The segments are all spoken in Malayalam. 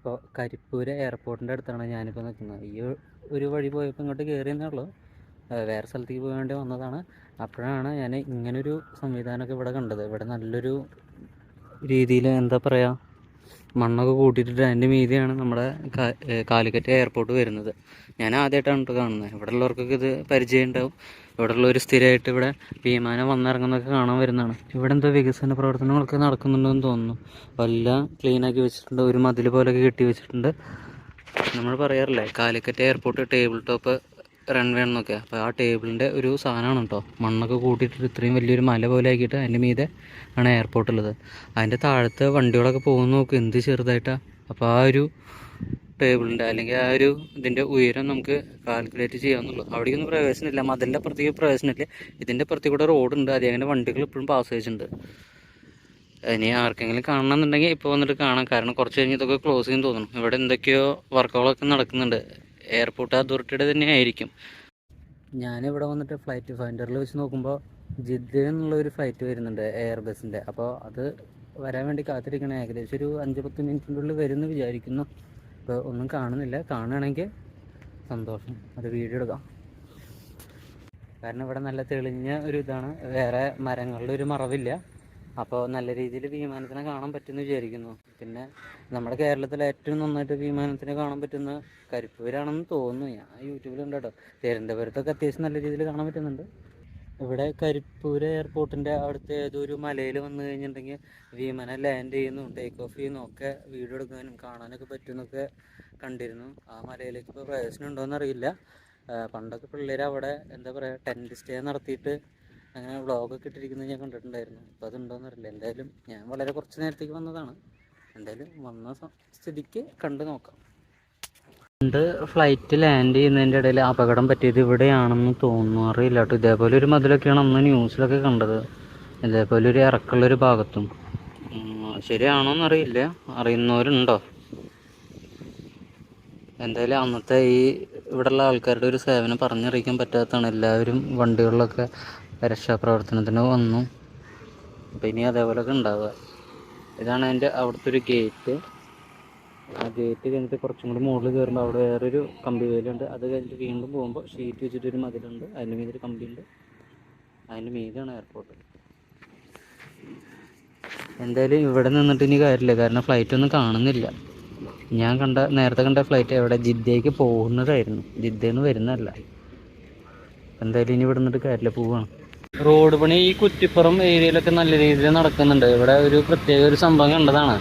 ഇപ്പോൾ കരിപ്പൂര് എയർപോർട്ടിന്റെ അടുത്താണ് ഞാനിപ്പോൾ നിൽക്കുന്നത് ഈ ഒരു വഴി പോയപ്പോൾ ഇങ്ങോട്ട് കയറിയെന്നേ ഉള്ളൂ. വേറെ സ്ഥലത്തേക്ക് പോകാൻ വേണ്ടി വന്നതാണ്. അപ്പോഴാണ് ഞാൻ ഇങ്ങനൊരു സംവിധാനമൊക്കെ ഇവിടെ കണ്ടത്. ഇവിടെ നല്ലൊരു രീതിയിൽ എന്താ പറയുക മണ്ണൊക്കെ കൂട്ടിയിട്ട് അതിന്റെ മീതിയാണ് നമ്മുടെ കാലിക്കറ്റ് എയർപോർട്ട് വരുന്നത്. ഞാൻ ആദ്യമായിട്ടാണ് കേട്ടോ കാണുന്നത്. ഇവിടെ ഉള്ളവർക്കൊക്കെ ഇത് പരിചയം ഉണ്ടാവും ഇവിടെ ഒരു സ്ഥിരമായിട്ട് ഇവിടെ വിമാനം വന്നിറങ്ങുന്നതൊക്കെ കാണാൻ വരുന്നതാണ്. ഇവിടെ എന്തോ വികസന പ്രവർത്തനങ്ങളൊക്കെ നടക്കുന്നുണ്ടെന്ന് തോന്നുന്നു. എല്ലാം ക്ലീനാക്കി വെച്ചിട്ടുണ്ട് ഒരു മതിൽ പോലെയൊക്കെ കെട്ടി വെച്ചിട്ടുണ്ട്. നമ്മൾ പറയാറില്ലേ Calicut airport table top runway എന്നൊക്കെ. അപ്പോൾ ആ ടേബിളിന്റെ ഒരു സാധനമാണ് കേട്ടോ മണ്ണൊക്കെ കൂട്ടിയിട്ട് ഇത്രയും വലിയൊരു മല പോലെ ആക്കിയിട്ട് അതിന്റെ മീതെ ആണ് എയർപോർട്ട് ഉള്ളത്. അതിന്റെ താഴത്ത് വണ്ടികളൊക്കെ പോകുന്ന നോക്ക് എന്ത് ചെറുതായിട്ടാണ് അപ്പോൾ ആ ഒരു ടേബിളിന്റെ അല്ലെങ്കിൽ ആ ഒരു ഇതിന്റെ ഉയരം നമുക്ക് കാൽക്കുലേറ്റ് ചെയ്യാവുന്നുള്ളൂ. അവിടേക്കൊന്നും പ്രവേശനമില്ല. മതിലിന്റെ അപ്പുറത്തേക്ക് പ്രവേശനമില്ല? ഇതിന്റെ അപ്പുറത്തേക്ക് കൂടെ റോഡുണ്ട് അതേ അങ്ങനെ വണ്ടികൾ ഇപ്പോഴും പാസ് ചെയ്തിട്ടുണ്ട്. ഇനി ആർക്കെങ്കിലും കാണണമെന്നുണ്ടെങ്കിൽ ഇപ്പോൾ വന്നിട്ട് കാണാം. കാരണം കുറച്ച് കഴിഞ്ഞ് ഇതൊക്കെ ക്ലോസ് ചെയ്യാൻ തോന്നുന്നു. ഇവിടെ എന്തൊക്കെയോ വർക്കുകളൊക്കെ നടക്കുന്നുണ്ട്. എയർപോർട്ട് അതോറിറ്റിയുടെ തന്നെ ആയിരിക്കും. ഞാനിവിടെ വന്നിട്ട് ഫ്ലൈറ്റ് ഫൈൻഡറിൽ വെച്ച് നോക്കുമ്പോൾ ജിദ്ദയിൽ നിന്നുള്ള ഒരു ഫ്ലൈറ്റ് വരുന്നുണ്ട് എയർ ബസ്സിന്റെ അപ്പോൾ അത് വരാൻ വേണ്ടി കാത്തിരിക്കണം. ഏകദേശം ഒരു അഞ്ച് പത്ത് മിനിറ്റിന്റെ ഉള്ളിൽ വരുമെന്ന് വിചാരിക്കുന്നു. ഇപ്പോൾ ഒന്നും കാണുന്നില്ല. കാണുകയാണെങ്കിൽ സന്തോഷം. അത് വീഡിയോ എടുക്കാം. കാരണം ഇവിടെ നല്ല തെളിഞ്ഞ ഒരു ഇതാണ്. വേറെ മരങ്ങളുടെ ഒരു മറവില്ല. അപ്പോൾ നല്ല രീതിയിൽ വിമാനത്തിനെ കാണാൻ പറ്റുമെന്ന് വിചാരിക്കുന്നു. പിന്നെ നമ്മുടെ കേരളത്തിലെ ഏറ്റവും നന്നായിട്ട് വിമാനത്തിനെ കാണാൻ പറ്റുന്ന കരിപ്പൂരാണെന്ന് തോന്നുന്നു. ഞാൻ യൂട്യൂബിൽ ഉണ്ട് കേട്ടോ. തിരുവനന്തപുരത്തൊക്കെ അത്യാവശ്യം നല്ല രീതിയിൽ കാണാൻ പറ്റുന്നുണ്ട്. ഇവിടെ കരിപ്പൂര് എയർപോർട്ടിന്റെ അവിടുത്തെ ഏതോ ഒരു മലയിൽ വന്നു കഴിഞ്ഞിട്ടുണ്ടെങ്കിൽ വിമാനം ലാൻഡ് ചെയ്യുന്നു ടേക്ക് ഓഫ് ചെയ്യുന്നു ഒക്കെ വീഡിയോ എടുക്കാനും കാണാനൊക്കെ പറ്റുമെന്നൊക്കെ കണ്ടിരുന്നു. ആ മലയിലേക്ക് ഇപ്പോൾ പ്രവേശനം അറിയില്ല. പണ്ടൊക്കെ പിള്ളേർ അവിടെ എന്താ പറയുക ടെന്റ് സ്റ്റേ നടത്തിയിട്ട് അങ്ങനെ വ്ളോഗൊക്കെ ഇട്ടിരിക്കുന്നത് ഞാൻ കണ്ടിട്ടുണ്ടായിരുന്നു. അപ്പോൾ അതുണ്ടോയെന്ന് അറിയില്ല. എന്തായാലും ഞാൻ വളരെ കുറച്ച് നേരത്തേക്ക് വന്നതാണ്. എന്തായാലും വന്ന സ്ഥിതിക്ക് കണ്ടു നോക്കാം. പണ്ട് ഫ്ലൈറ്റ് ലാൻഡ് ചെയ്യുന്നതിന്റെ ഇടയിൽ അപകടം പറ്റിയത് ഇവിടെയാണെന്ന് തോന്നുന്നു. അറിയില്ല കേട്ടോ. ഇതേപോലെ ഒരു മതിലൊക്കെയാണ് അന്ന് ന്യൂസിലൊക്കെ കണ്ടത്. ഇതേപോലെ ഒരു ഇറക്കുള്ളൊരു ഭാഗത്തും. ശരിയാണോ ശരിയാണോന്ന് അറിയില്ല അറിയുന്നവരുണ്ടോ? എന്തായാലും അന്നത്തെ ഈ ഇവിടെയുള്ള ആൾക്കാരുടെ ഒരു സേവനം പറഞ്ഞറിയിക്കാൻ പറ്റാത്തതാണ്. എല്ലാവരും വണ്ടികളിലൊക്കെ രക്ഷാപ്രവർത്തനത്തിന് വന്നു. അപ്പം ഇനി അതേപോലെയൊക്കെ ഉണ്ടാവുക. ഇതാണ് അതിന്റെ അവിടുത്തെ ഒരു ഗേറ്റ് ആ ഗേറ്റ് കഴിഞ്ഞിട്ട് കുറച്ചും കൂടി മുകളിൽ കയറുമ്പോൾ അവിടെ വേറൊരു കമ്പി വേലുണ്ട്. അത് കഴിഞ്ഞിട്ട് വീണ്ടും പോകുമ്പോൾ ഷീറ്റ് വെച്ചിട്ടൊരു മതിലുണ്ട്. അതിന്റെ മീതെ ഒരു കമ്പിയുണ്ട്. അതിന്റെ മീതെയാണ് എയർപോർട്ട് എന്തായാലും ഇവിടെ നിന്നിട്ട് ഇനി കാര്യമില്ല. കാരണം ഫ്ലൈറ്റ് ഒന്നും കാണുന്നില്ല. ഞാൻ കണ്ട നേരത്തെ കണ്ട ഫ്ലൈറ്റ് എവിടെ? ജിദ്ദയ്ക്ക് പോകുന്നതായിരുന്നു. ജിദ്ദയിൽ നിന്ന് വരുന്നതല്ല. എന്തായാലും ഇനി ഇവിടെ നിന്നിട്ട് കാര്യമില്ല. പോവാണ്. റോഡ് പണി ഈ കുറ്റിപ്പുറം ഏരിയയിലൊക്കെ നല്ല രീതിയിൽ നടക്കുന്നുണ്ട്. ഇവിടെ ഒരു പ്രത്യേക ഒരു സംഭവം കണ്ടതാണ്.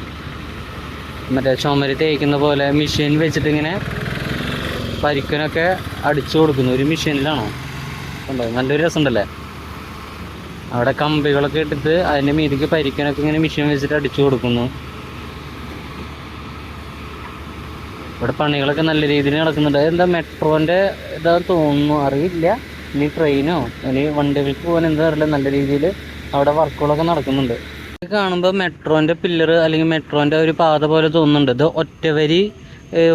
മറ്റേ ചുമര് തേക്കുന്ന പോലെ മെഷീൻ വെച്ചിട്ട് ഇങ്ങനെ പരിക്കനൊക്കെ അടിച്ചു കൊടുക്കുന്നു. ഒരു മെഷീനിലാണോ ഉണ്ടോ നല്ലൊരു രസമുണ്ടല്ലേ? അവിടെ കമ്പികളൊക്കെ ഇട്ടിട്ട് അതിന്റെ മീതിക്ക് പരിക്കനൊക്കെ ഇങ്ങനെ മെഷീൻ വെച്ചിട്ട് അടിച്ചു കൊടുക്കുന്നു. ഇവിടെ പണികളൊക്കെ നല്ല രീതിയിൽ നടക്കുന്നുണ്ട്. എന്താ മെട്രോന്റെ ഇതാ തോന്നുന്നു. അറിയില്ല. ഇനി ട്രെയിനോ ഇനി വണ്ടികൾക്ക് പോകാൻ എന്താ അറിയില്ല. നല്ല രീതിയിൽ അവിടെ വർക്കുകളൊക്കെ നടക്കുന്നുണ്ട്. കാണുമ്പോൾ മെട്രോന്റെ പില്ലർ അല്ലെങ്കിൽ മെട്രോന്റെ ഒരു പാത പോലെ തോന്നുന്നുണ്ട്. ഇത് ഒറ്റവരി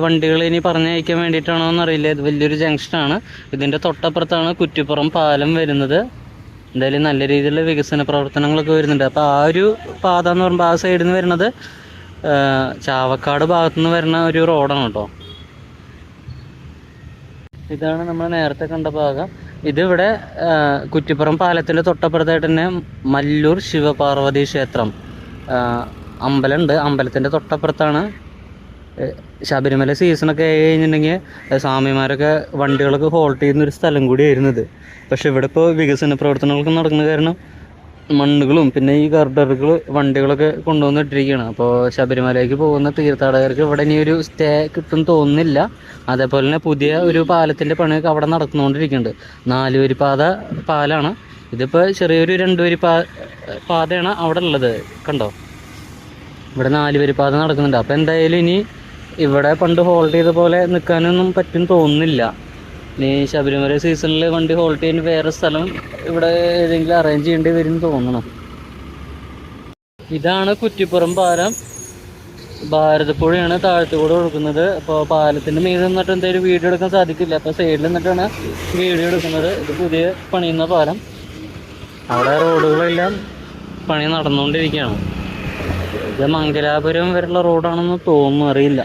വണ്ടികൾ ഇനി പറഞ്ഞയക്കാൻ വേണ്ടിയിട്ടാണോ എന്നറിയില്ല. ഇത് വലിയൊരു ജംഗ്ഷനാണ് ഇതിന്റെ തൊട്ടപ്പുറത്താണ് കുറ്റിപ്പുറം പാലം വരുന്നത്. എന്തായാലും നല്ല രീതിയിലുള്ള വികസന പ്രവർത്തനങ്ങളൊക്കെ വരുന്നുണ്ട്. അപ്പോൾ ആ ഒരു പാത എന്ന് പറയുമ്പോൾ ആ സൈഡിൽ നിന്ന് വരുന്നത് ചാവക്കാട് ഭാഗത്തു നിന്ന് വരുന്ന ഒരു റോഡാണ് കേട്ടോ. ഇതാണ് നമ്മൾ നേരത്തെ കണ്ട ഭാഗം. ഇതിവിടെ കുറ്റിപ്പുറം പാലത്തിന്റെ തൊട്ടപ്പുറത്തായിട്ട് തന്നെ മല്ലൂർ ശിവപാർവതി ക്ഷേത്രം. അമ്പലമുണ്ട്. അമ്പലത്തിന്റെ തൊട്ടപ്പുറത്താണ് ശബരിമല സീസണൊക്കെ ആയി കഴിഞ്ഞിട്ടുണ്ടെങ്കിൽ സ്വാമിമാരൊക്കെ വണ്ടികളൊക്കെ ഹോൾട്ട് ചെയ്യുന്ന ഒരു സ്ഥലം കൂടിയായിരുന്നു ഇത്. പക്ഷെ ഇവിടെ ഇപ്പോൾ വികസന പ്രവർത്തനങ്ങളൊക്കെ നടക്കുന്ന കാരണം മണ്ണുകളും പിന്നെ ഈ ഗർഡറുകൾ വണ്ടികളൊക്കെ കൊണ്ടുവന്ന് ഇട്ടിരിക്കുകയാണ്. അപ്പോൾ ശബരിമലയ്ക്ക് പോകുന്ന തീർത്ഥാടകർക്ക് ഇവിടെ ഇനി ഒരു സ്റ്റേ കിട്ടും തോന്നുന്നില്ല. അതേപോലെ തന്നെ പുതിയ ഒരു പാലത്തിന്റെ പണിയൊക്കെ അവിടെ നടന്നുകൊണ്ടിരിക്കുന്നുണ്ട്. നാല് വരി പാത പാലാണ്. ഇതിപ്പോൾ ചെറിയൊരു രണ്ട് വരി പാ പാതയാണ് അവിടെ ഉള്ളത്. കണ്ടോ? ഇവിടെ നാല് വരി പാത നടക്കുന്നുണ്ട്. അപ്പോൾ എന്തായാലും ഇനി ഇവിടെ പണ്ട് ഹോൾഡ് ചെയ്ത പോലെ നിൽക്കാനൊന്നും പറ്റും തോന്നുന്നില്ല. ഇനി ശബരിമല സീസണിൽ വണ്ടി ഹോൾഡ് ചെയ്യാൻ വേറെ സ്ഥലം ഇവിടെ ഏതെങ്കിലും അറേഞ്ച് ചെയ്യേണ്ടി വരും തോന്നണം ഇതാണ് കുറ്റിപ്പുറം പാലം. ഭാരതപ്പുഴയാണ് താഴത്തു കൂടെ കൊടുക്കുന്നത് അപ്പോൾ പാലത്തിന്റെ മീതെ നിന്നിട്ട് എന്തായാലും വീഡിയോ എടുക്കാൻ സാധിക്കില്ല. അപ്പോൾ സൈഡിൽ നിന്നിട്ടാണ് വീഡിയോ എടുക്കുന്നത്. ഇത് പുതിയ പണിയുന്ന പാലം. അവിടെ റോഡുകളെല്ലാം പണി നടന്നുകൊണ്ടിരിക്കുകയാണ്. ഇത് മംഗലാപുരം വരെയുള്ള റോഡാണെന്ന് തോന്നുന്നു അറിയില്ല.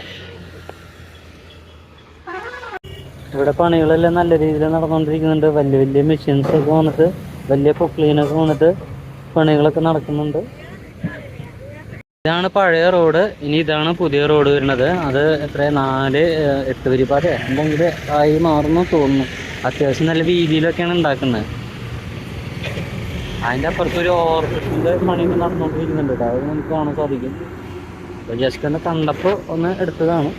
ഇവിടെ പണികളെല്ലാം നല്ല രീതിയിൽ നടന്നുകൊണ്ടിരിക്കുന്നുണ്ട്. വലിയ വലിയ മെഷീൻസ് ഒക്കെ വന്നിട്ട് വലിയ പൊക്ലീനൊക്കെ വന്നിട്ട് പണികളൊക്കെ നടക്കുന്നുണ്ട്. ഇതാണ് പഴയ റോഡ് ഇനി ഇതാണ് പുതിയ റോഡ് വരുന്നത്. അത് എത്ര നാല് എട്ട് വരിപ്പാത എന്തെങ്കിലും ആയി മാറുന്നു തോന്നുന്നു. അത്യാവശ്യം നല്ല വീതിയിലൊക്കെയാണ് ഉണ്ടാക്കുന്നത്. അതിന്റെ അപ്പുറത്ത് ഒരു ഓർക്കിഡിന്റെ പണി നടന്നുകൊണ്ടിരിക്കുന്നുണ്ട്. അത് നമുക്ക് കാണാൻ സാധിക്കും. ജസ്റ്റ് ഒന്ന് കണ്ടപ്പോൾ ഒന്ന് എടുത്തതാണ്.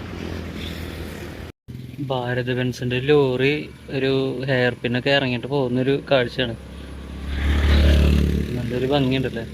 ഭാരത് ബെൻസിന്റെ ലോറി ഒരു ഹെയർ പിന്നൊക്കെ ഇറങ്ങിയിട്ട് പോകുന്നൊരു കാഴ്ചയാണ്. നല്ലൊരു ഭംഗിയുണ്ടല്ലേ?